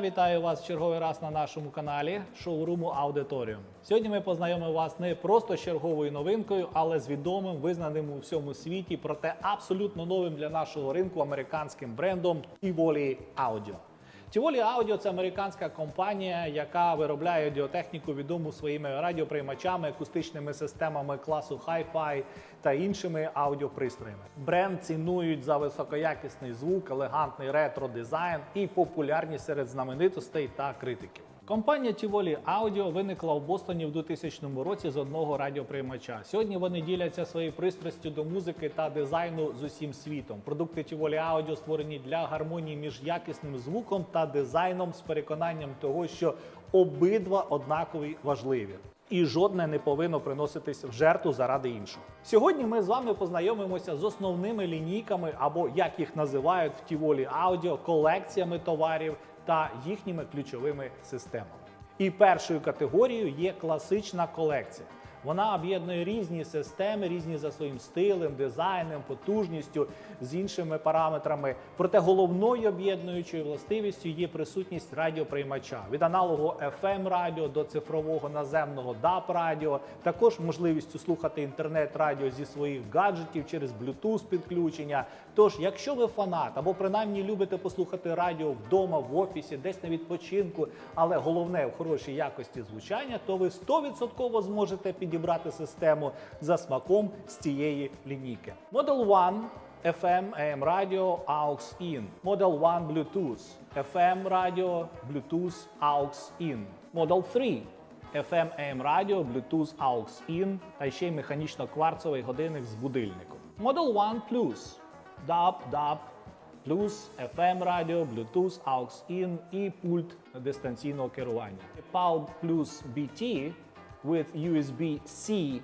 Вітаю вас в черговий раз на нашому каналі шоуруму Аудиторіум. Сьогодні ми познайомимо вас не просто з черговою новинкою, але з відомим, визнаним у всьому світі, проте абсолютно новим для нашого ринку американським брендом Tivoli Audio. Tivoli Audio – це американська компанія, яка виробляє аудіотехніку, відому своїми радіоприймачами, акустичними системами класу Hi-Fi та іншими аудіопристроями. Бренд цінують за високоякісний звук, елегантний ретро-дизайн і популярність серед знаменитостей та критиків. Компанія Tivoli Audio виникла в Бостоні в 2000 році з одного радіоприймача. Сьогодні вони діляться своєю пристрастю до музики та дизайну з усім світом. Продукти Tivoli Audio створені для гармонії між якісним звуком та дизайном з переконанням того, що обидва однакові важливі. І жодне не повинно приноситись в жертву заради іншого. Сьогодні ми з вами познайомимося з основними лінійками, або як їх називають в Tivoli Audio, колекціями товарів та їхніми ключовими системами. І першою категорією є класична колекція. Вона об'єднує різні системи, різні за своїм стилем, дизайном, потужністю з іншими параметрами. Проте головною об'єднуючою властивістю є присутність радіоприймача від аналогу FM радіо до цифрового наземного DAB радіо, також можливістю слухати інтернет-радіо зі своїх гаджетів через Bluetooth підключення. Тож, якщо ви фанат або принаймні любите послухати радіо вдома, в офісі, десь на відпочинку, але головне в хорошій якості звучання, то ви 100% зможете підібрати систему за смаком з цієї лінійки. Model 1 FM, AM радіо, AUX IN. Model 1 Bluetooth, FM радіо, Bluetooth, AUX IN. Model 3 FM, AM радіо, Bluetooth, AUX IN та ще й механічно-кварцовий годинник з будильником. Model 1 Plus, DAB, DAB, Plus, FM радіо, Bluetooth, AUX IN і пульт дистанційного керування. PAL Plus BT with USB-C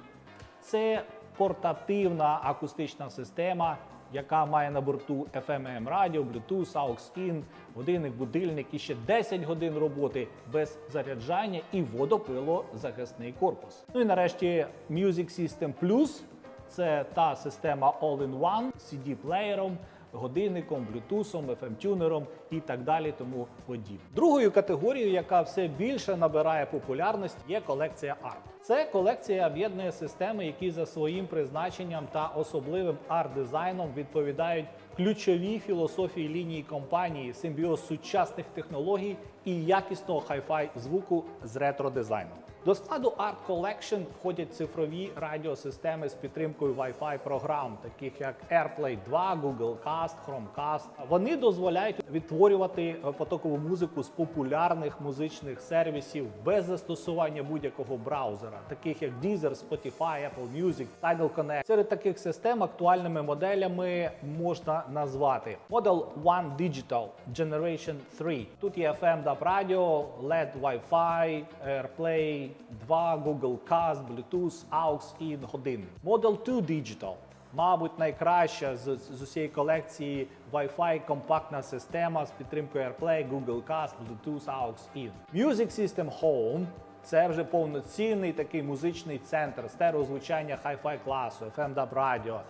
це портативна акустична система, яка має на борту FM радіо, Bluetooth, AUX IN, годинник, будильник і ще 10 годин роботи без заряджання і водопилозахисний корпус. Ну і нарешті Music System Plus це та система All-in-One з CD-плеєром, годинником, блютусом, FM-тюнером і так далі, тому подібне. Другою категорією, яка все більше набирає популярність, є колекція ART. Це колекція об'єднує системи, які за своїм призначенням та особливим арт-дизайном відповідають ключовій філософії лінії компанії, симбіоз сучасних технологій і якісного хай-фай звуку з ретро-дизайном. До складу Art Collection входять цифрові радіосистеми з підтримкою Wi-Fi програм, таких як AirPlay 2, Google Cast, Chromecast. Вони дозволяють відтворювати потокову музику з популярних музичних сервісів без застосування будь-якого браузера, таких як Deezer, Spotify, Apple Music, Tidal Connect. Серед таких систем актуальними моделями можна назвати Model One Digital Generation 3. Тут є FM DAB радіо, LED Wi-Fi, AirPlay 2, Google Cast, Bluetooth, AUX і годинник. Model 2 Digital. Мабуть, найкраща з, з усієї колекції Wi-Fi компактна система з підтримкою AirPlay, Google Cast, Bluetooth, AUX IN. Music System Home це вже повноцінний такий музичний центр стереозвучання Hi-Fi класу, FM DAB радіо.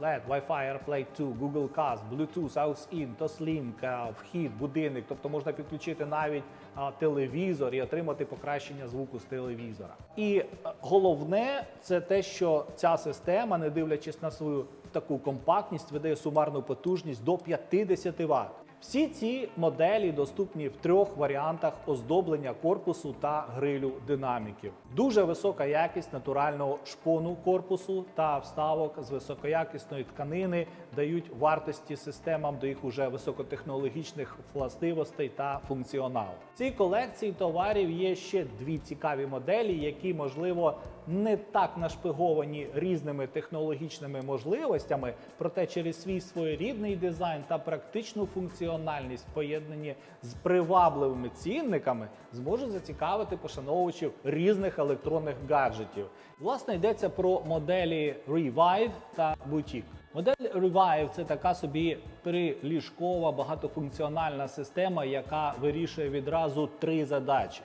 LED, Wi-Fi, AirPlay 2, Google Cast, Bluetooth, AUX-IN, Toslink, е, вхід, будинок. Тобто можна підключити навіть телевізор і отримати покращення звуку з телевізора. І е, головне це те, що ця система, не дивлячись на свою таку компактність, видає сумарну потужність до 50 Вт. Всі ці моделі доступні в трьох варіантах оздоблення корпусу та грилю динаміків. Дуже висока якість натурального шпону корпусу та вставок з високоякісної тканини дають вартості системам до їх уже високотехнологічних властивостей та функціоналу. В цій колекції товарів є ще дві цікаві моделі, які можливо не так нашпиговані різними технологічними можливостями, проте через свій своєрідний дизайн та практичну функціональність, поєднані з привабливими цінниками, зможуть зацікавити пошановувачів різних електронних гаджетів. Власне йдеться про моделі Revive та Boutique. Модель Revive це така собі приліжкова багатофункціональна система, яка вирішує відразу три задачі.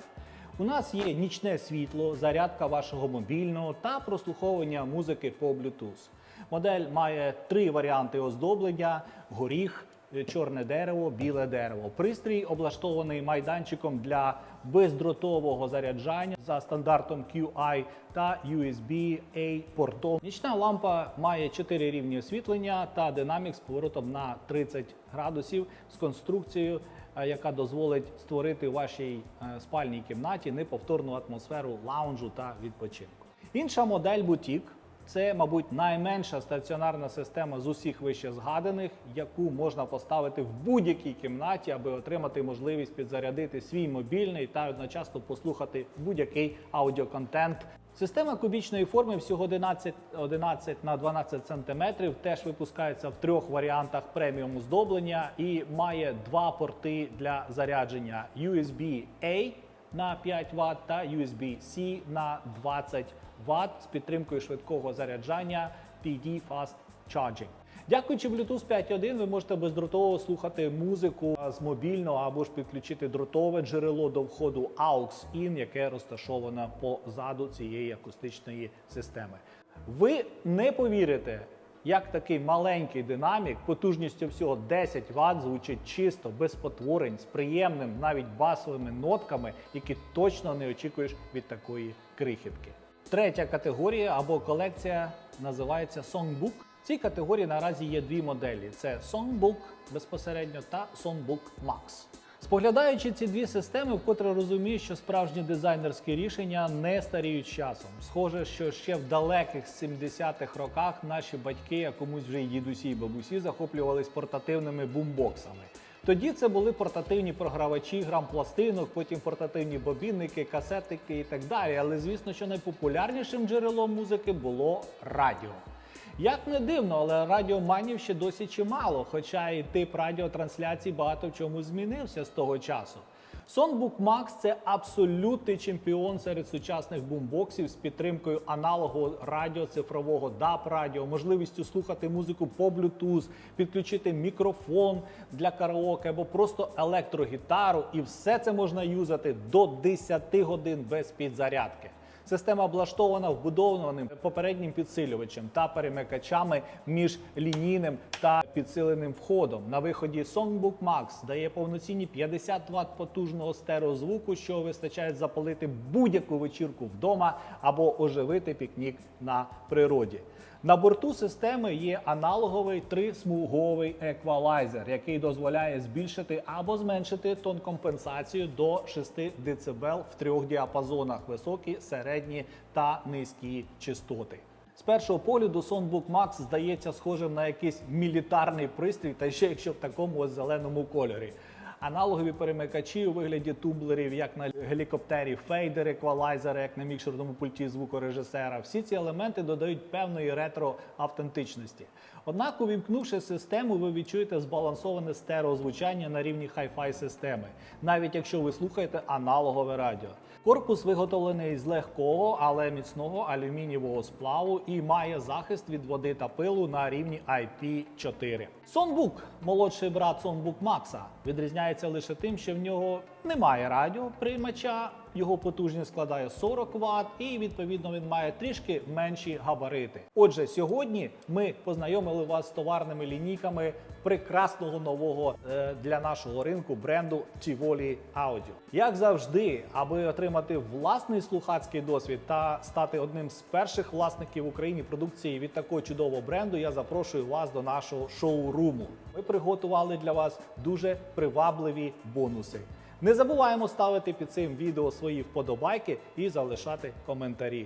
У нас є нічне світло, зарядка вашого мобільного та прослуховування музики по Bluetooth. Модель має три варіанти оздоблення: горіх, чорне дерево, біле дерево. Пристрій облаштований майданчиком для бездротового заряджання за стандартом QI та USB-A портом. Нічна лампа має 4 рівні освітлення та динамік з поворотом на 30 градусів з конструкцією, е, яка дозволить створити у вашій е, спальній кімнаті неповторну атмосферу лаунжу та відпочинку. Інша модель бутік. Це, мабуть, найменша стаціонарна система з усіх вище згаданих, яку можна поставити в будь-якій кімнаті, аби отримати можливість підзарядити свій мобільний та одночасно послухати будь-який аудіоконтент. Система кубічної форми всього 11, 11 на 12 см, теж випускається в трьох варіантах преміум оздоблення і має два порти для зарядження USB-A на 5 Вт та USB-C на 20 Вт з підтримкою швидкого заряджання PD Fast Charging. Дякуючи Bluetooth 5.1, ви можете бездротово слухати музику з мобільного або ж підключити дротове джерело до входу AUX-IN, яке розташоване позаду цієї акустичної системи. Ви не повірите, як такий маленький динамік потужністю всього 10 Вт звучить чисто, без потворень, з приємним, навіть басовими нотками, які точно не очікуєш від такої крихітки. Третя категорія або колекція називається Songbook. В цій категорії наразі є дві моделі: це Songbook безпосередньо та Songbook Max. Споглядаючи ці дві системи, вкотре розумію, що справжні дизайнерські рішення не старіють часом. Схоже, що ще в далеких 70-х роках наші батьки, а комусь вже й дідусі і бабусі, захоплювались портативними бумбоксами. Тоді це були портативні програвачі, грам пластинок, потім портативні бобінники, касетики і так далі. Але звісно, що найпопулярнішим джерелом музики було радіо. Як не дивно, але радіоманів ще досі чимало, хоча і тип радіотрансляцій багато в чому змінився з того часу. Songbook Max це абсолютний чемпіон серед сучасних бумбоксів з підтримкою аналогу радіо, цифрового DAP радіо, можливістю слухати музику по Bluetooth, підключити мікрофон для караоке або просто електрогітару, і все це можна юзати до 10 годин без підзарядки. Система облаштована вбудованим попереднім підсилювачем та перемикачами між лінійним та підсиленим входом. На виході Songbook Max дає повноцінні 50 Вт потужного стереозвуку, що вистачає запалити будь-яку вечірку вдома або оживити пікнік на природі. На борту системи є аналоговий трисмуговий еквалайзер, який дозволяє збільшити або зменшити тон компенсацію до 6 дБ в трьох діапазонах: високі, середні та низькі частоти. З першого погляду Songbook Max здається схожим на якийсь мілітарний пристрій, та ще якщо в такому ось зеленому кольорі. Аналогові перемикачі у вигляді тублерів, як на гелікоптері, фейдер, еквалайзер, як на мікшерному пульті звукорежисера. Всі ці елементи додають певної ретро-автентичності. Однак, увімкнувши систему, ви відчуєте збалансоване стереозвучання на рівні хай-фай системи, навіть якщо ви слухаєте аналогове радіо. Корпус виготовлений з легкого, але міцного алюмінієвого сплаву і має захист від води та пилу на рівні IP4. Songbook, молодший брат Songbook Max, відрізняється лише тим, що в нього немає радіоприймача, його потужність складає 40 Вт і відповідно він має трішки менші габарити. Отже, сьогодні ми познайомили вас з товарними лінійками прекрасного нового е, для нашого ринку бренду Tivoli Audio. Як завжди, аби отримати власний слухацький досвід та стати одним з перших власників в Україні продукції від такого чудового бренду, я запрошую вас до нашого шоу-руму. Ми приготували для вас дуже привабливі бонуси. Не забуваємо ставити під цим відео свої вподобайки і залишати коментарі.